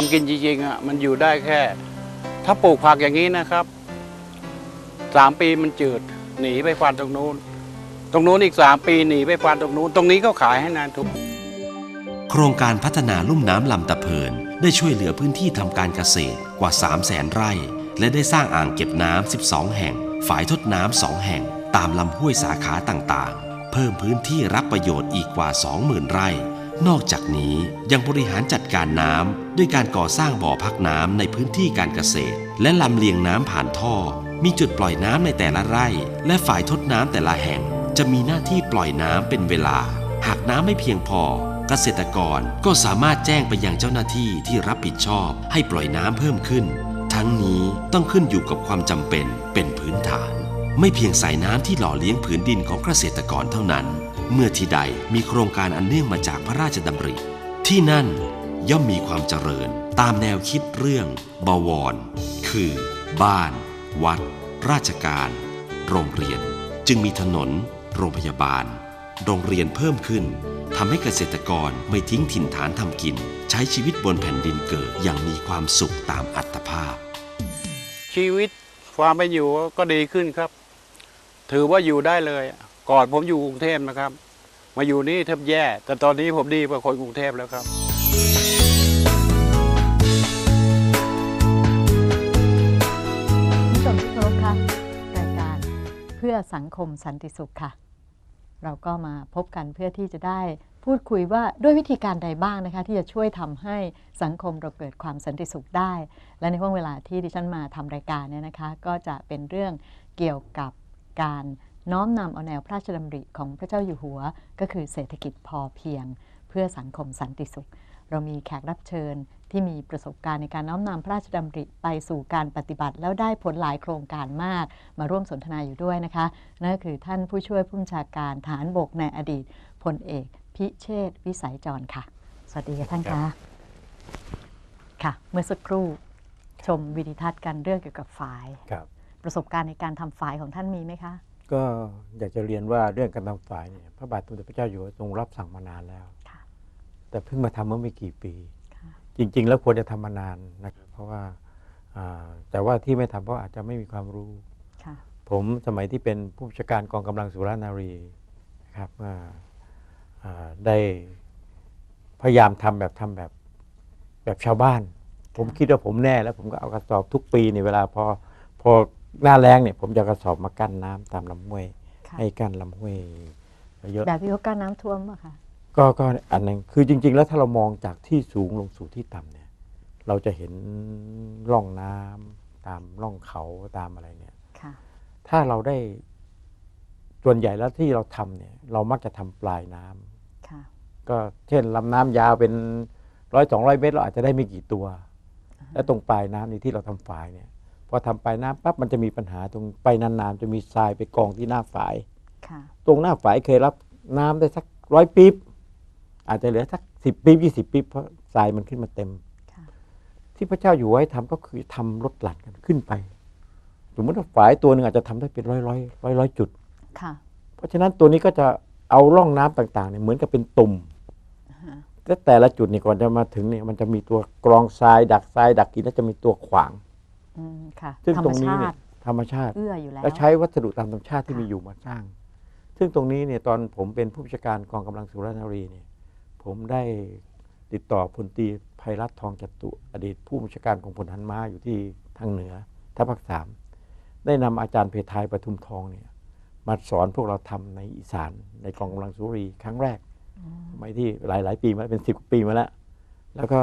ทำกินจริงๆอะมันอยู่ได้แค่ ถ้าปลูกผักอย่างนี้นะครับสามปีมันจืดหนีไปฟันตรงนู้น ตรงนู้นอีกสามปีหนีไปฟันตรงนู้น ตรงนี้ก็ขายให้นานทุกโครงการพัฒนาลุ่มน้ำลำตะเพินได้ช่วยเหลือพื้นที่ทำการเกษตรกว่า 3 0 0แสนไร่ และได้สร้างอ่างเก็บน้ำ 12 แห่ง ฝายทดน้ำ 2 แห่ง ตามลำห้วยสาขาต่างๆ เพิ่มพื้นที่รับประโยชน์อีกกว่า 20,000 ไร่ นอกจากนี้ยังบริหารจัดการน้ำด้วยการก่อสร้างบ่อพักน้ำในพื้นที่การเกษตร และลำเลียงน้ำผ่านท่อ มีจุดปล่อยน้ำในแต่ละไร่ และฝ่ายทดน้ำแต่ละแห่ง จะมีหน้าที่ปล่อยน้ำเป็นเวลา หากน้ำไม่เพียงพอ เกษตรกรก็สามารถแจ้งไปยังเจ้าหน้าที่ที่รับผิดชอบให้ปล่อยน้ำเพิ่มขึ้น ทั้งนี้ต้องขึ้นอยู่กับความจำเป็นเป็นพื้นฐาน ไม่เพียงสายน้ำที่หล่อเลี้ยงผืนดินของเกษตรกรเท่านั้น เมื่อที่ใดมีโครงการอันเนื่องมาจากพระราชดำริ ที่นั่นย่อมมีความเจริญตามแนวคิดเรื่องบวร คือ บ้าน วัด ราชการ โรงเรียน จึงมีถนน โรงพยาบาล โรงเรียนเพิ่มขึ้นทำให้เกษตรกรไม่ทิ้งถิ่นฐานทำกิน ใช้ชีวิตบนแผ่นดินเกิดอย่างมีความสุขตามอัตภาพ ชีวิตความเป็นอยู่ก็ดีขึ้นครับ ถือว่าอยู่ได้เลย ก่อนผมอยู่กรุงเทพนะครับ มาอยู่นี่แทบแย่ แต่ตอนนี้ผมดีกว่าคนกรุงเทพแล้วครับ คุณผู้ชมที่เคารพค่ะรายการเพื่อสังคมสันติสุขค่ะ เราก็มาพบกันเพื่อที่จะได้พูดคุยว่าด้วยวิธีการใดบ้างนะคะ ที่จะช่วยทำให้สังคมเราเกิดความสันติสุขได้ และในห่วงเวลาที่ดิฉันมาทำรายการเนี่ยนะคะ ก็จะเป็นเรื่องเกี่ยวกับ การน้อมนำเอาแนวพระราชดำริของพระเจ้าอยู่หัว ก็คือเศรษฐกิจพอเพียง เพื่อสังคมสันติสุข เรามีแขกรับเชิญที่มีประสบการณ์ในการน้อมนำพระราชดำริไปสู่การปฏิบัติ แล้วได้ผลหลายโครงการมาก มาร่วมสนทนาอยู่ด้วยนะคะนั่นก็คือท่านผู้ช่วยผู้บัญชาการฐานบกในอดีตพลเอก พิเชษฐ์วิสัยจรค่ะ สวัสดีค่ะท่านคะค่ะ เมื่อสักครู่ชมวิดีทัศน์กันเรื่องเกี่ยวกับฝายครับ ประสบการณ์ในการทำฝายของท่านมีไหมคะ ก็อยากจะเรียนว่าเรื่องการทำฝ่ายเนี่ยพระบาทสมเด็จพระเจ้าอยู่หัวทรงรับสั่งมานานแล้วค่ะแต่เพิ่งมาทำเมื่อไม่กี่ปีค่ะจริง ๆ แล้วควรจะทำมานานนะครับเพราะว่าอ่าแต่ว่าที่ไม่ทำเพราะอาจจะไม่มีความรู้ค่ะผมสมัยที่เป็นผู้บัญชาการกองกำลังสุรานารีนะครับอ่าอ่าได้พยายามทำแบบทำแบบแบบชาวบ้าน ผมคิดว่าผมแน่แล้วผมก็เอากระสอบทุกปีในเวลาพอพอ หน้าแรงเนี่ยผมจะเอากระสอบมากั้นน้ำตามลำห้วย ค่ะให้กั้นลำห้วยเยอะ แบบที่เขากั้นน้ำท่วมอะค่ะ ก็ก็อันหนึงคือจริง ๆ แล้วถ้าเรามองจากที่สูงลงสู่ที่ต่ำเนี่ย เราจะเห็นร่องน้ำตามร่องเขาตามอะไรเนี่ย ค่ะ ถ้าเราได้ส่วนใหญ่แล้วที่เราทำเนี่ย เรามักจะทำปลายน้ำค่ะ ก็เช่นลำน้ำยาวเป็นร้อยสองร้อยเมตร เราอาจจะได้ไม่กี่ตัว และตรงปลายน้ำนี่ที่เราทำฝายเนี่ย พอทำปลายน้ำปั๊บมันจะมีปัญหาตรงไปนานๆจะมีทรายไปกองที่หน้าฝายค่ะตรงหน้าฝายเคยรับน้ำได้สักร้อยปี๊บอาจจะเหลือสักสิบปี๊บยี่สิบปี๊บเพราะทรายมันขึ้นมาเต็มค่ะที่พระเจ้าอยู่หัวให้ทำก็คือทำลดหลั่นกันขึ้นไปสมมติว่าฝายตัวหนึ่งอาจจะทำได้เป็นร้อยร้อยร้อยร้อยจุดค่ะ เพราะฉะนั้นตัวนี้ก็จะเอาร่องน้ำต่างๆเนี่ยเหมือนกับเป็นตุ่มฮะและแต่ละจุดนี่ก่อนจะมาถึงเนี่ยมันจะมีตัวกรองทรายดักทรายดักกินแล้วจะมีตัวขวางอืม ค่ะซึ่งธรตรรมงนี้ชาเนี่ยติธรรมชาติเอื้ออยู่แล้วและใช้วัสดุตามธรรมชาติที่ค่ะมีอยู่มาสร้าง ซึ่งตรงนี้เนี่ยตอนผมเป็นผู้บัญชาการกองกำลังสุรนารีเนี่ยผมได้ติดต่อพลตรีไพรัตน์ทองจตุอดีตผู้บัญชาการของพลทันม้าอยู่ที่ทางเหนือทัพภาคสามได้นำอาจารย์เพทายปทุมทองเนี่ยมาสอนพวกเราทำในอีสานในกองกำลังสุรีครั้งแรกสมัยที่หลายหลายๆปีมาแล้วเป็นสิบปีมาแล้ว แล้วก็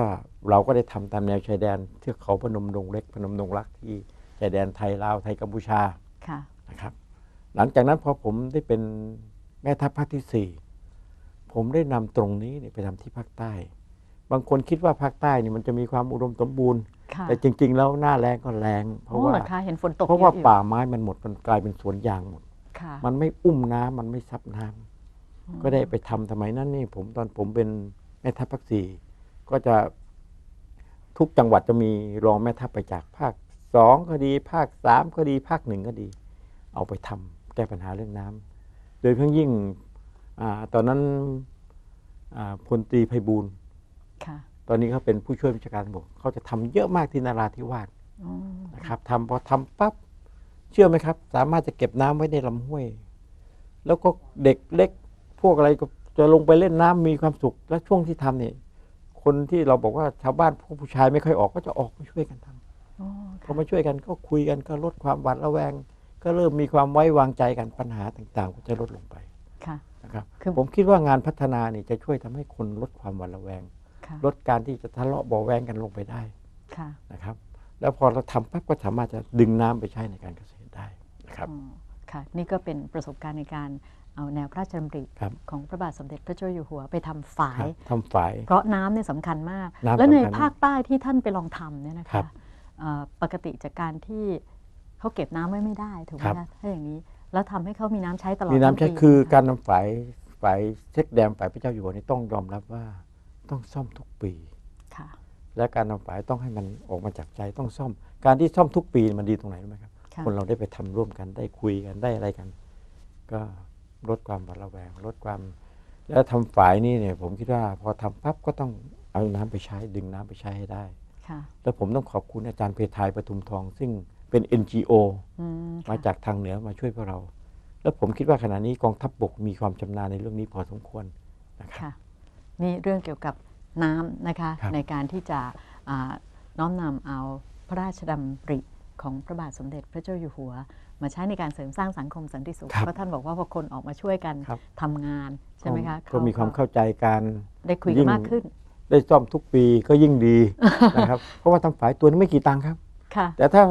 เราก็ได้ทำตามแนวชายแดนเทือกเขาพนมดงเล็กพนมดงรักที่ชายแดนไทยลาวไทยกัมพูชาค่ะนะครับ หลังจากนั้นพอผมได้เป็นแม่ทัพภาคที่สี่ผมได้นำตรงนี้เนี่ยไปทำที่ภาคใต้ บางคนคิดว่าภาคใต้นี่มันจะมีความอุดมสมบูรณ์ค่ะแต่จริง ๆ แล้วหน้าแรงก็แรง เพโอ้ราะว่าเหรอคะเห็นฝนตกเพราะว่าเยออยู่ป่าไม้มันหมดมันกลายเป็นสวนยางหมดค่ะมันไม่อุ้มน้ำมันไม่ซับน้ำก็ได้ไปทำสมัยนั้นนี่ผมตอนผมเป็นแม่ทัพภาคสี่ ก็จะทุกจังหวัดจะมีรองแม่ทัพไปจากภาคสองก็ดี ภาคสามก็ดี ภาคหนึ่งก็ดี เอาไปทำแก้ปัญหาเรื่องน้ำโดยเพิ่งยิ่งอาตอนนั้นอ่าพลตรีไพบูลย์ค่ะตอนนี้เขาเป็นผู้ช่วยผู้จัดการบกเขาจะทำเยอะมากที่นาราธิวาสอ๋อนะครับทำพอทำปั๊บเชื่อไหมครับ สามารถจะเก็บน้ำไว้ในลำห้วย แล้วก็เด็กเล็กพวกอะไรก็จะลงไปเล่นน้ำมีความสุข และช่วงที่ทำเนี่ย คนที่เราบอกว่าชาวบ้านพวกผู้ชายไม่ค่อยออกก็จะออกมาช่วยกันทำอ๋อพอมาช่วยกันก็คุยกันก็ลดความหวาดระแวง ก็เริ่มมีความไว้วางใจกันปัญหาต่างๆ ก็จะลดลงไปค่ะนะครับคือผมคิดว่างานพัฒนาเนี่ยจะช่วยทำให้คนลดความหวาดระแวงค่ะลดการที่จะทะเลาะเบาะแวงกันลงไปได้ค่ะนะครับ แล้วพอเราทำปั๊บก็สามารถจะดึงน้ำไปใช้ในการเกษตรได้นะครับอ๋อ ค่ะ นี่ก็เป็นประสบการณ์ในการเอาแนวพระราชดำริครับของพระบาทสมเด็จพระเจ้าอยู่หัวไปทำฝาครัยบทำฝาย เพราะน้ำเนี่ยสำคัญมาก น้ำแล้วในสำคัญมากภาคใต้ที่ท่านไปลองทำเนี่ยนะครัคะบเอ่อปกติจากการที่เขาเก็บน้ำไว้ไม่ได้ถูกไหมครับ คะถ้าอย่างนี้ แล้วทำให้เขามีน้ำใช้ตลอดมีน้ำใช้ทั้งปีคือนะคะการนำฝายฝายเช็คแดมฝายพระเจ้าอยู่หัวนี่ต้องยอมรับว่าต้องซ่อมทุกปี ค่ะและการนำฝายต้องให้มันออกมาจากใจต้องซ่อม การที่ซ่อมทุกปีมันดีตรงไหนรู้ไหมครับ ค่ะคนเราได้ไปทำร่วมกันได้คุยกันได้อะไรกัน ก็ลดความหวาดระแวงลดความ แล้วทำฝายนี่เนี่ย ผมคิดว่าพอทำปั๊บก็ต้องเอาน้ำไปใช้ดึงน้ำไปใช้ให้ได้ค่ะแล้วผมต้องขอบคุณอาจารย์เพทายปทุมทอง ซึ่งเป็น NGO อืมมาค่ะจากทางเหนือมาช่วยพวกเรา แล้วผมคิดว่าขณะนี้กองทัพบบกมีความชำนาญในเรื่องนี้พอสมควรนะครับค่ะนี่เรื่องเกี่ยวกับน้ำนะคะครับในการที่จะอ่าน้อมนำเอาพระราชดำริ ของพระบาทสมเด็จพระเจ้าอยู่หัว มาใช้ในการเสริมสร้างสังคมสันติสุขครับเพราะท่านบอกว่าพอคนออกมาช่วยกันครับทำงานใช่ไหมคะก็มีความเข้าใจการได้คุยยิ่กันงมากขึ้น ได้ซ่อมทุกปีก็ยิ่งดีนะครับเพราะว่าทำฝายตัวนี้ไม่กี่ตังค์ครับค่ะแต่ถ้า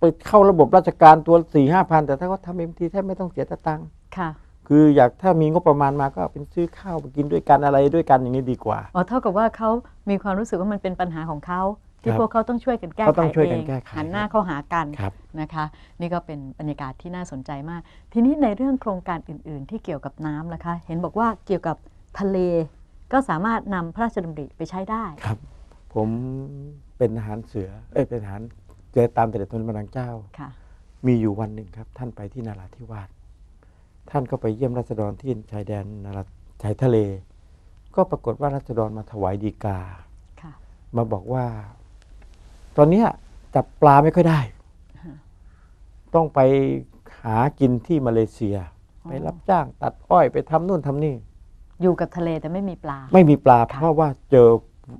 ไปเข้าระบบราชการตัวสี่ห้าพันแต่ถ้าเขาทำเอ็มทีแทบไม่ต้องเสียตังค์ค่ะคืออยากถ้ามีงบประมาณมาก็เอาเป็นซื้อข้าวไปกินด้วยกันอะไรด้วยกันอย่างนี้ดีกว่าอ๋อเท่ากับว่าเขามีความรู้สึกว่ามันเป็นปัญหาของเขา ที่ครับพวกเขาต้องช่วยกันแก้เขาไขต้องช่วยกันเองแก้ไขหันหน้าเข้าหากันครับนะคะ นี่ก็เป็นบรรยากาศที่น่าสนใจมาก ทีนี้ในเรื่องโครงการอื่น ๆ ที่เกี่ยวกับน้ำนะคะ เห็นบอกว่าเกี่ยวกับทะเลก็สามารถนำพระราชดำริไปใช้ได้ครับ ผมเป็นทหารเสือเอ้ยเป็นทหารเรือตามแต่เด็ดทนบันดังเจ้าค่ะ มีอยู่วันหนึ่งครับ ท่านไปที่นาราธิวาสท่านก็ไปเยี่ยมรัษฎรที่ชายแดนนาราชายทะเล ก็ปรากฏว่ารัษฎรมาถวายดีกาค่ะมาบอกว่า ตอนเนี้ยจับปลาไม่ค่อยได้ฮะต้องไปหากินที่มาเลเซียอ๋อไปรับจ้างตัดอ้อยไปทำนู่นทำนี่ อยู่กับทะเลแต่ไม่มีปลา ไม่มีปลาค่ะเพราะว่าเจอ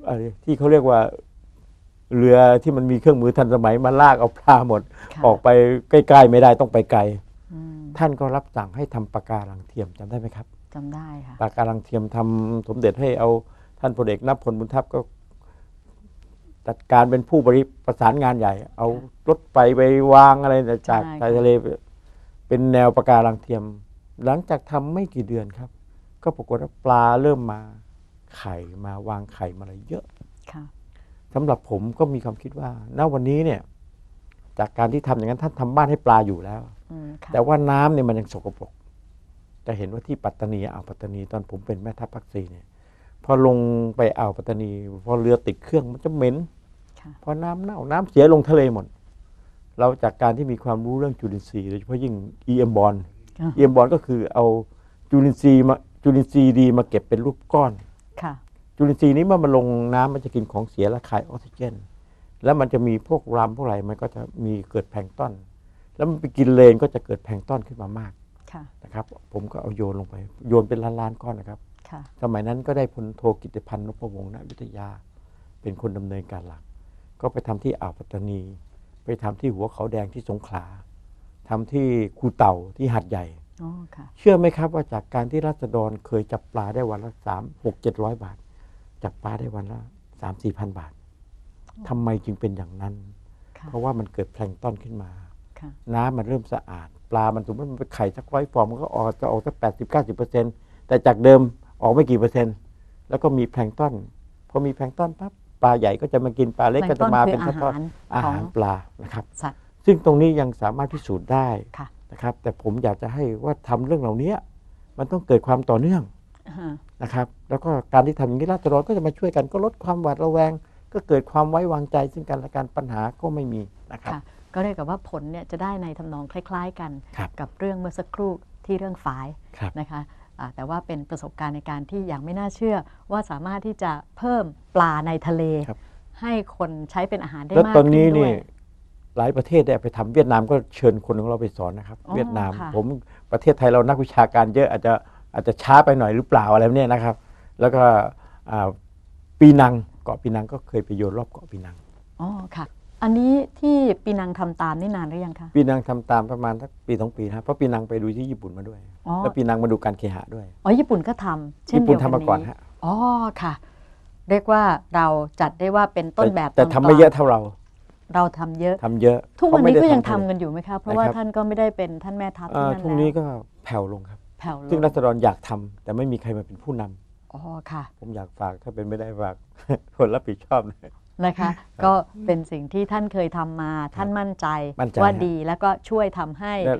อะไรที่เขาเรียกว่าเรือที่มันมีเครื่องมือทันสมัยมาลากเอาปลาหมดค่ะออกไปใกล้ๆไม่ได้ต้องไปไกลอืมท่านก็รับสั่งให้ทำปะการังเทียมจำได้ไหมครับจำได้ค่ะปะการังเทียมทำสมเด็จให้เอาท่านพลเอกนับพลบุญทัพก็ จัดการเป็นผู้บริประสานงานใหญ่ เอารถไฟไปวางอะไรเนี่ยจากใช่ ชายทะเลไปเป็นแนวปะการังเทียม หลังจากทำไม่กี่เดือนครับ ก็ปรากฏว่าปลาเริ่มมาไข่มาวางไข่มาอะไรเยอะ ค่ะ สำหรับผมก็มีความคิดว่า ณ วันนี้เนี่ย จากการที่ทำอย่างนั้นท่านทำบ้านให้ปลาอยู่แล้ว อืมค่ะแต่ว่าน้ำเนี่ยมันยังสกปรก จะเห็นว่าที่ปัตตานีอ่าวปัตตานีตอนผมเป็นแม่ทัพภาคสี่เนี่ย พอลงไปอ่าวปัตตานี พอเรือติดเครื่องมันจะเหม็นค่ะพอน้ำเน่าน้ำเสียลงทะเลหมด เราจากการที่มีความรู้เรื่องจุลินทรีย์โดยเฉพาะยิ่ง EM บอลอ่า EM บอลก็คือเอาจุลินทรีย์มาจุลินทรีย์ดีมาเก็บเป็นรูปก้อนค่ะจุลินทรีย์นี้เมื่อมันลงน้ำมันจะกินของเสียและคายออกซิเจน แล้วมันจะมีพวกรำพวกอะไรมันก็จะมีเกิดแพลงก์ต้น แล้วมันไปกินเลนก็จะเกิดแพลงก์ต้นขึ้นมามากค่ะนะครับ ผมก็เอาโยนลงไป โยนเป็นล้านๆก้อนนะครับค่ะ สมัยนั้นก็ได้พลโทกิติพันธ์นพวงศ์ณอยุธยา เป็นคนดำเนินการหลัก ก็ไปทำที่อ่าวปัตตานี ไปทำที่หัวเขาแดงที่สงขลาทำที่คูเต่าที่หัดใหญ่อ๋อค่ะเชื่อไหมครับว่าจากการที่รัษฎรเคยจับปลาได้วันละสามหกเจ็ดร้อยบาท จับปลาได้วันละสามสี่พันบาททำไมจึงเป็นอย่างนั้นค่ะเพราะว่ามันเกิดแพลงก์ต้นขึ้นมาค่ะน้ำมันเริ่มสะอาด ปลามันสมมติมันไปไข่สักร้อยฟองมันก็ออกจะออกสักแปดสิบเก้าสิบเปอร์เซ็นต์แต่จากเดิม ออกไม่กี่เปอร์เซ็นต์ แล้วก็มีแพลงก์ต้นพอมีแพลงก์ต้นปั๊บปลาใหญ่ก็จะมากินปลาเล็กก็จะมาเป็นแพลงก์ต้ทอนดคือๆอาอาหารหารของปลานะครับสัตว์ซึ่งตรงนี้ยังสามารถพิสูจน์ได้ค่ะนะครับ แต่ผมอยากจะให้ว่าทำเรื่องเหล่านี้มันต้องเกิดความต่อเนื่องอ่านะครับแล้วก็การที่ทำอย่างนี้ราษฎรก็จะมาช่วยกันก็ลดความหวาดระแวง ก็เกิดความไว้วางใจ ซึ่งกันและกันปัญหาก็ไม่มีนะครับค่ะก็เรียกกับว่าผลเนี่ยจะได้ในทำนองคล้าย ๆ กันครับกับเรื่องเมื่อสักครู่ที่เรื่องฝายครับนะคะอ่า แต่ว่าเป็นประสบการณ์ในการที่อย่างไม่น่าเชื่อว่าสามารถที่จะเพิ่มปลาในทะเลครับให้คนใช้เป็นอาหารได้แล้วมากตอนขึ้นี้นด้นี่วยหลายประเทศได้ไปทำเวียดนามก็เชิญคนของเราไปสอนนะครับอ๋อเวียดนามค่ะผมประเทศไทยเรานักวิชาการเยอะอาจจะอาจจะช้าไปหน่อยหรือเปล่าอะไรเนี่ยนะครับ แล้วก็อ่าปีนังเกาะปีนังก็เคยไปโยนรอบเกาะปีนังอ๋อค่ะ อันนี้ที่ปีนังทำตามนี่นานหรือยังคะ ปีนังทำตามประมาณสักปีสองปีนะครับเพราะปีนังไปดูที่ญี่ปุ่นมาด้วย อ๋อ แล้วปีนังมาดูการเคหะด้วย อ๋อญี่ปุ่นก็ทำเช่นญี่เดีปุ่นยวกัทำมาก่อนนี้ฮะอ๋อค่ะ เรียกว่าเราจัดได้ว่าเป็นต้นแบบแต่นทำไม่เยอะเท่าเราเราทำเยอะ ทำเยอะทุกวันนี้เขาก็ไม่ได้ยังทำทำกันอยู่ไหมคะเพราะว่านะครับท่านก็ไม่ได้เป็นท่านแม่ทัพเอ่ที่อนั่นทุกแล้วนี้ก็แผ่วลงครับ แผ่วลซึ่งงรัษฎรอยากทำแต่ไม่มีใครมาเป็นผู้นำอ๋อค่ะ ผมอยากฝากถ้าเป็นไม่ได้ฝาก คนรับผิดชอบหน่อย นะคะ ก็เป็นสิ่งที่ท่านเคยทำมา ท่านมั่นใจมั่นใจว่าฮะดีแล้วก็ช่วยทำให้ แล้ว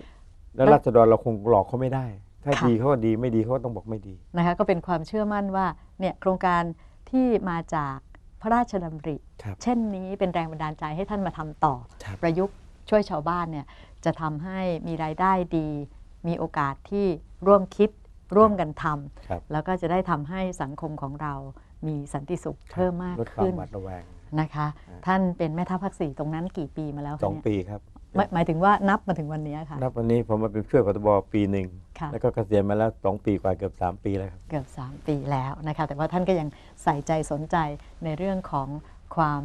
แล้วรัษฎรเราคงหลอกเขาไม่ได้ ถ้าค่ะดีเขาก็ดีไม่ดีเขาก็ต้องบอกไม่ดีนะคะ ก็เป็นความเชื่อมั่นว่าเนี่ยโครงการที่มาจากพระราชดำริครับเช่นนี้เป็นแรงบันดาลใจให้ท่านมาทำต่อครับประยุกต์ช่วยชาวบ้านเนี่ยจะทำให้มีรายได้ดี มีโอกาสที่ร่วมคิดร่วมกันทครับำแล้วก็จะได้ทำให้สังคมของเรามีสันติสุขเพิ่มมากลดความขึ้นหวาดระแวง นะคะ ท่านเป็นแม่ทัพภาคสี่ตรงนั้นกี่ปีมาแล้วสคะองเนี่ยปีครับ หมายหมายถึงว่านับมาถึงวันนี้ค่ะ นับวันนี้ผมมาเป็นช่วยพตบปีหนึ่งค่ะ แล้วก็เกษียณมาแล้วสองปีกว่าเกือบสามปีแล้วครับ เกือบ 3 ปีแล้วนะคะ แต่ว่าท่านก็ยังใส่ใจสนใจในเรื่องของความ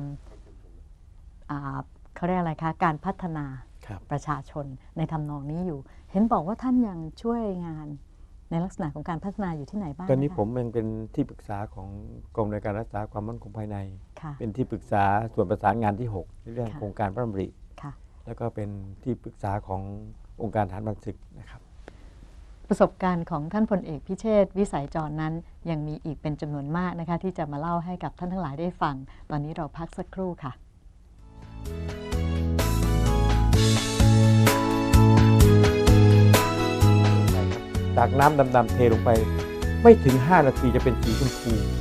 อ่าเขาเรียกอะไรคะการพัฒนาครับ ประชาชนในทำนองนี้อยู่ เห็นบอกว่าท่านยังช่วยงานในลักษณะของการพัฒนาอยู่ที่ไหนบ้างตอนนี้ะคะผมยังเป็นที่ปรึกษาของกรมในวยการรักษาความมั่นคงภายในค่ะ เป็นที่ปรึกษาส่วนประสานงานที่ 6 ในเรื่องค่ะโครงการพระดำริค่ะแล้วก็เป็นที่ปรึกษาขององค์การทหารบันศึกนะครับประสบการณ์ของท่านพลเอกพิเชษฐ์วิสัยจรนั้น ยังมีอีกเป็นจำนวนมากนะคะ ที่จะมาเล่าให้กับท่านทั้งหลายได้ฟัง ตอนนี้เราพักสักครู่ค่ะ จากน้ำดำๆเทลงไป ไม่ถึง 5 นาทีจะเป็นสีชมพูค่ะ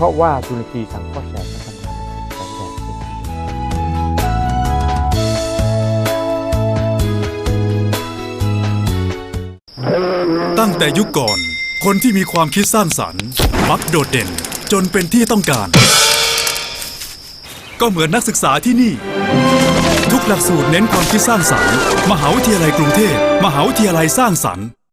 เพราะว่าจุลยีสังเคราะห์แสงและทำงานแสงแดดตั้งแต่ยุคก่อน คนที่มีความคิดสร้างสรรค์ มักโดดเด่นจนเป็นที่ต้องการ ก็เหมือนนักศึกษาที่นี่ ทุกหลักสูตรเน้นความคิดสร้างสรรค์ มหาวิทยาลัยกรุงเทพ มหาวิทยาลัยสร้างสรรค์